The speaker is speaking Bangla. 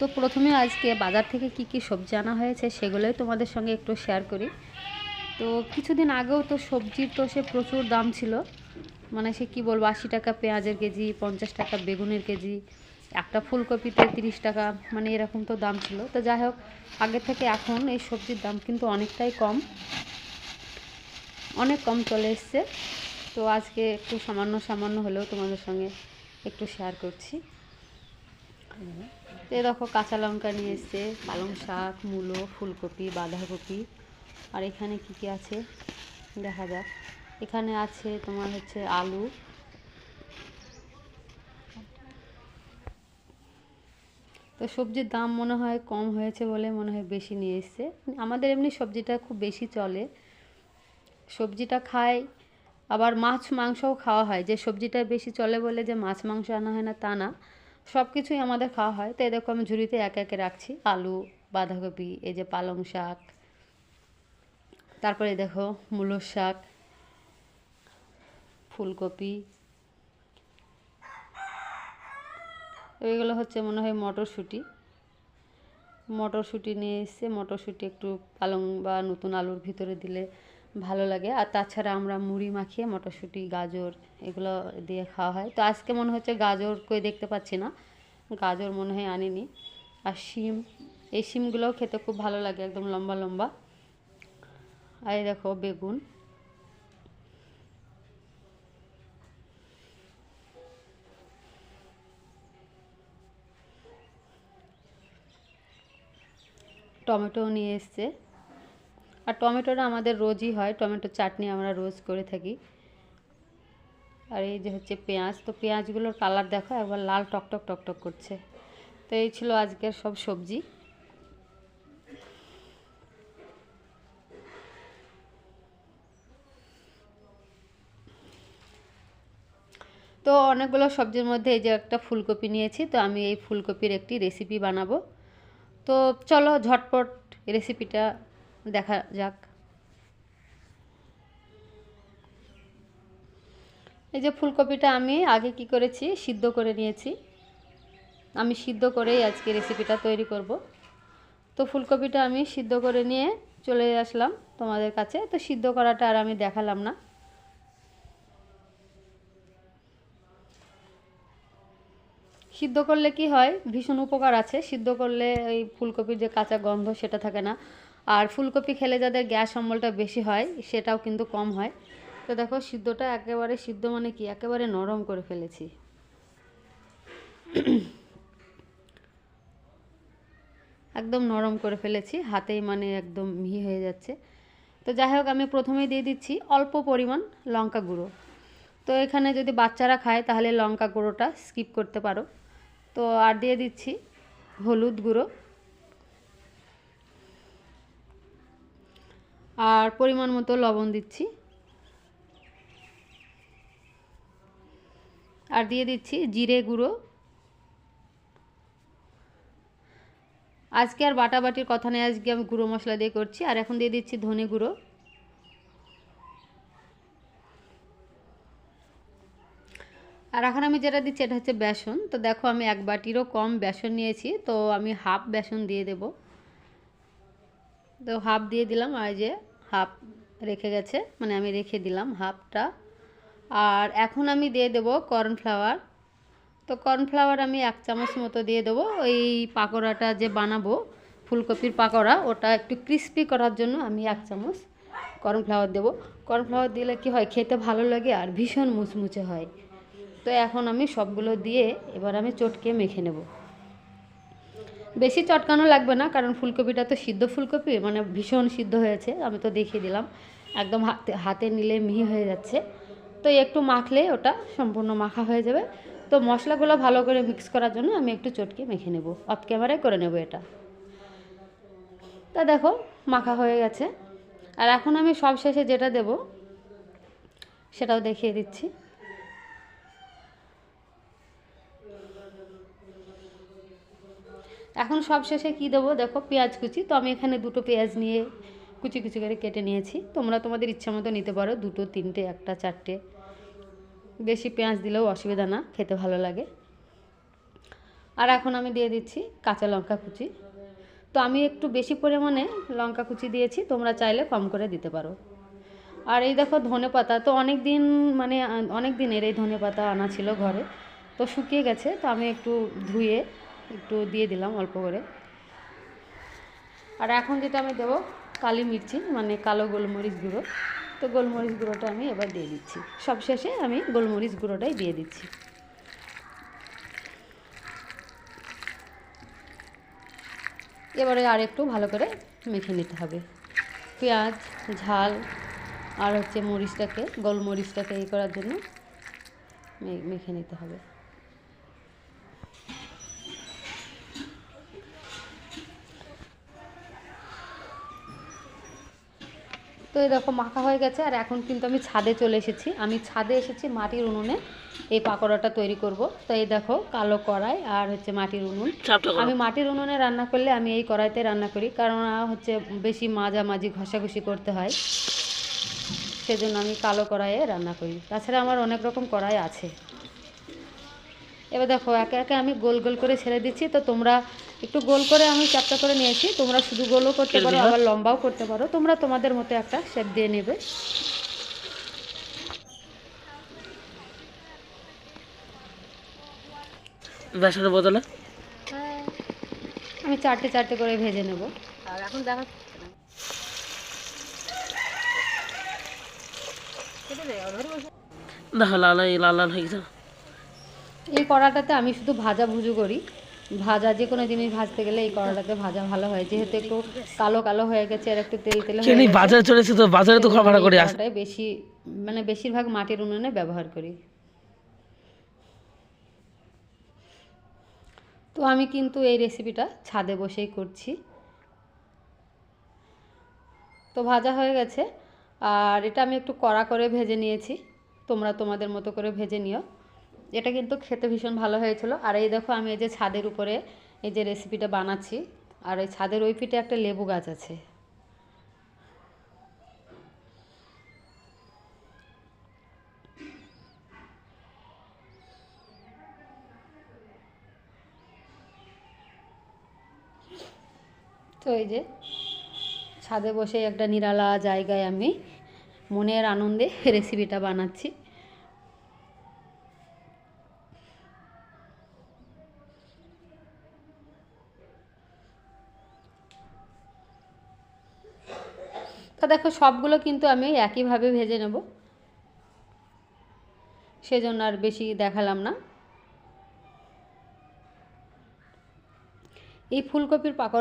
তো প্রথমে আজকে বাজার থেকে কি কি সবজি আনা হয়েছে সেগুলোই তোমাদের সঙ্গে একটু শেয়ার করি। তো কিছুদিন আগেও তো সবজির তো সে প্রচুর দাম ছিল। মানে সে কী বলব, আশি টাকা পেঁয়াজের কেজি, পঞ্চাশ টাকা বেগুনের কেজি, একটা ফুলকপিতে তিরিশ টাকা মানে এরকম তো দাম ছিল। তো যাই হোক, আগে থেকে এখন এই সবজির দাম কিন্তু অনেকটাই কম। অনেক কম চলে এসছে। তো আজকে একটু সামান্য সামান্য হলেও তোমাদের সঙ্গে একটু শেয়ার করছি। তো দেখো কাঁচা লঙ্কা নিয়ে এসছে, পালং শাক, মূলো, ফুলকপি, বাঁধাকপি। আর এখানে কি কি আছে? দেখা যাক। এখানে আছে তোমার হচ্ছে আলু। তো সবজির দাম মনে হয় কম হয়েছে বলে মনে হয় বেশি নিয়ে এসছে। আমাদের এমনি সবজিটা খুব বেশি চলে। সবজিটা খাই আবার মাছ, মাংসও খাওয়া হয়। যে সবজিটা বেশি চলে বলে যে মাছ, মাংস আনা হয় না তা না। সব কিছুই আমাদের খাওয়া হয়। তো আমি ঝুড়িতে একে একে রাখছি। আলু, বাঁধাকপি, এই যে পালং শাক, তারপরে দেখো মূলোর শাক, ফুলকপি এইগুলো হচ্ছে মনে হয় মটরশুঁটি। মটরশুঁটি নিয়ে এসছে মটরশুঁটি একটু পালং বা নতুন আলুর ভিতরে দিলে ভালো লাগে। আর তাছাড়া আমরা মুড়ি মাখিয়ে মটরশুঁটি, গাজর এগুলো দিয়ে খাওয়া হয়। তো আজকে মনে হচ্ছে গাজর কই দেখতে পাচ্ছি না। গাজর মনে হয় আনিনি। আর শিম, এই শিমগুলোও খেতে খুব ভালো লাগে, একদম লম্বা লম্বা। আর এই দেখো বেগুন। টমেটো নিয়ে এসছে। আর টমেটোটা আমাদের রোজই হয়, টমেটো চাটনি আমরা রোজ করে থাকি। আর এই যে হচ্ছে পেঁয়াজ, তো পেঁয়াজগুলোর কালার দেখো, একবার লাল টকটক টকটক করছে। তো এই ছিল আজকের সব সবজি। তো অনেকগুলো সবজির মধ্যে এই যে একটা ফুলকপি নিয়েছি, তো আমি এই ফুলকপির একটি রেসিপি বানাবো। তো চলো ঝটপট রেসিপিটা দেখা যাক। এই যে ফুলকপিটা আমি আগে কি করেছি, সিদ্ধ করে নিয়েছি। আমি সিদ্ধ করেই আজকে রেসিপিটা তৈরি করব। তো ফুলকপিটা আমি সিদ্ধ করে নিয়ে চলে আসলাম তোমাদের কাছে। তো সিদ্ধ করাটা আর আমি দেখালাম না। সিদ্ধ করলে কি হয়? ভীষণ উপকার আছে। সিদ্ধ করলে ওই ফুলকপির যে কাঁচা গন্ধ সেটা থাকে না। আর ফুলকপি খেলে যাদের গ্যাস অম্বলটা বেশি হয়, সেটাও কিন্তু কম হয়। তো দেখো, সিদ্ধটা একেবারে সিদ্ধ মানে কি? একেবারে নরম করে ফেলেছি। একদম নরম করে ফেলেছি, হাতেই মানে একদম মিহি হয়ে যাচ্ছে। তো যাই হোক, আমি প্রথমেই দিয়ে দিচ্ছি অল্প পরিমাণ লঙ্কা গুঁড়ো। তো এখানে যদি বাচ্চারা খায়, তাহলে লঙ্কা গুঁড়োটা স্কিপ করতে পারো। তো আর দিয়ে দিচ্ছি হলুদ গুঁড়ো। আর পরিমাণ মতো লবণ দিচ্ছি। আর দিয়ে দিচ্ছি জিরে গুঁড়ো। আজকে আর বাটাবাটির কথা নেই, আজকে আমি গুঁড়ো মশলা দিয়ে করছি। আর এখন দিয়ে দিচ্ছি ধনে গুঁড়ো। আর এখন আমি যেটা দিচ্ছি, এটা হচ্ছে বেসন। তো দেখো, আমি এক বাটিরও কম বেসন নিয়েছি, তো আমি হাফ বেসন দিয়ে দেব। তো হাফ দিয়ে দিলাম, আর যে হাফ রেখে গেছে মানে আমি রেখে দিলাম হাফটা। আর এখন আমি দিয়ে দেব কর্নফ্লাওয়ার। তো কর্নফ্লাওয়ার আমি এক চামচ মতো দিয়ে দেবো। ওই পাকোড়াটা যে বানাবো, ফুলকপির পাকোড়া, ওটা একটু ক্রিস্পি করার জন্য আমি এক চামচ কর্নফ্লাওয়ার দেবো। কর্নফ্লাওয়ার দিলে কি হয়, খেতে ভালো লাগে আর ভীষণ মুচমুচে হয়। তো এখন আমি সবগুলো দিয়ে এবার আমি চটকে মেখে নেব। বেশি চটকানো লাগবে না, কারণ ফুলকপিটা তো সিদ্ধ ফুলকপি মানে ভীষণ সিদ্ধ হয়েছে, আমি তো দেখিয়ে দিলাম। একদম হাতে হাতে নিলে মিহি হয়ে যাচ্ছে। তো একটু মাখলে ওটা সম্পূর্ণ মাখা হয়ে যাবে। তো মশলাগুলো ভালো করে মিক্স করার জন্য আমি একটু চটকে মেখে নেব। অফ ক্যামেরায় করে নেব এটা। তা দেখো, মাখা হয়ে গেছে। আর এখন আমি সব শেষে যেটা দেব, সেটাও দেখিয়ে দিচ্ছি। এখন সব শেষে কী দেবো? দেখো, পেঁয়াজ কুচি। তো আমি এখানে দুটো পেঁয়াজ নিয়ে কুচি কুচি করে কেটে নিয়েছি। তোমরা তোমাদের ইচ্ছা মতো নিতে পারো, দুটো, তিনটে, একটা, চারটে। বেশি পেঁয়াজ দিলেও অসুবিধা না, খেতে ভালো লাগে। আর এখন আমি দিয়ে দিচ্ছি কাঁচা লঙ্কা কুচি। তো আমি একটু বেশি পরিমাণে লঙ্কা কুচি দিয়েছি, তোমরা চাইলে কম করে দিতে পারো। আর এই দেখো ধনে পাতা, তো অনেক দিন মানে অনেক দিনের এই ধনে পাতা আনা ছিল ঘরে, তো শুকিয়ে গেছে। তো আমি একটু ধুয়ে একটু দিয়ে দিলাম অল্প করে। আর এখন যেটা আমি দেবো কালি মির্চি মানে কালো গোলমরিচ গুঁড়ো। তো গোলমরিচ গুঁড়োটা আমি এবার দিয়ে দিচ্ছি। সবশেষে আমি গোলমরিচ গুঁড়োটাই দিয়ে দিচ্ছি। এবারে আর একটু ভালো করে মেখে নিতে হবে। পেঁয়াজ, ঝাল, আর হচ্ছে মরিচটাকে, গোলমরিচটাকে এই করার জন্য মেখে নিতে হবে। তো এই দেখো মাখা হয়ে গেছে আর এখন কিন্তু আমি ছাদে চলে এসেছি। আমি ছাদে এসেছি মাটির উনুনে এই পাকোড়াটা তৈরি করব। তো এই দেখো কালো কড়াই আর হচ্ছে মাটির উনুন। আমি মাটির উনুনে রান্না করলে আমি এই কড়াইতে রান্না করি কারণ হচ্ছে বেশি মাঝামাঝি ঘষাঘষি করতে হয়। সেজন্য আমি কালো কড়াইয়ে রান্না করি। তাছাড়া আমার অনেক রকম কড়াই আছে। এবার দেখো একে একে আমি গোল গোল করে ছেড়ে দিচ্ছি। তো তোমরা একটু গোল করে আমি চ্যাপটা করে নিয়েছি। তোমরা শুধু গোলও করতে পারো আবার লম্বাও করতে পারো। তোমরা তোমাদের মতো একটা শেপ দিয়ে নেবে। বেসনের বদলে। আমি চারটে চারটে করে ভেজে নেব। আর এখন দেখা লাল লাল হয়ে গেছে। এই কড়াটাতে আমি শুধু ভাজা ভুজু করি। ভাজা যে কোনো জিনিস ভাজতে গেলে এই কড়াটাতে ভাজা ভালো হয়। যেহেতু একটু কালো কালো হয়ে গেছে আর একটু তেল তেল হয়ে বাজারে চলেছে তো বাজারে তো ভাড়া করে আসে বেশি মানে বেশিরভাগ মাটির উনুনে ব্যবহার করি। তো আমি কিন্তু এই রেসিপিটা ছাদে বসেই করছি। তো ভাজা হয়ে গেছে আর এটা আমি একটু কড়া করে ভেজে নিয়েছি। তোমরা তোমাদের মতো করে ভেজে নিও। এটা কিন্তু খেতে ভীষণ ভালো হয়েছিল। আর এই দেখো আমি এই যে ছাদের উপরে এই যে রেসিপিটা বানাচ্ছি, আর ওই ছাদের ওই পিঠে একটা লেবু গাছ আছে। তো এই যে ছাদে বসে একটা নিরালা জায়গায় আমি মনের আনন্দে রেসিপিটা বানাচ্ছি। তো দেখো সবগুলো কিন্তু আমি একইভাবে ভেজে নেব। সেজন্য আর বেশি দেখালাম না। এই ফুলকপির পাকোড়া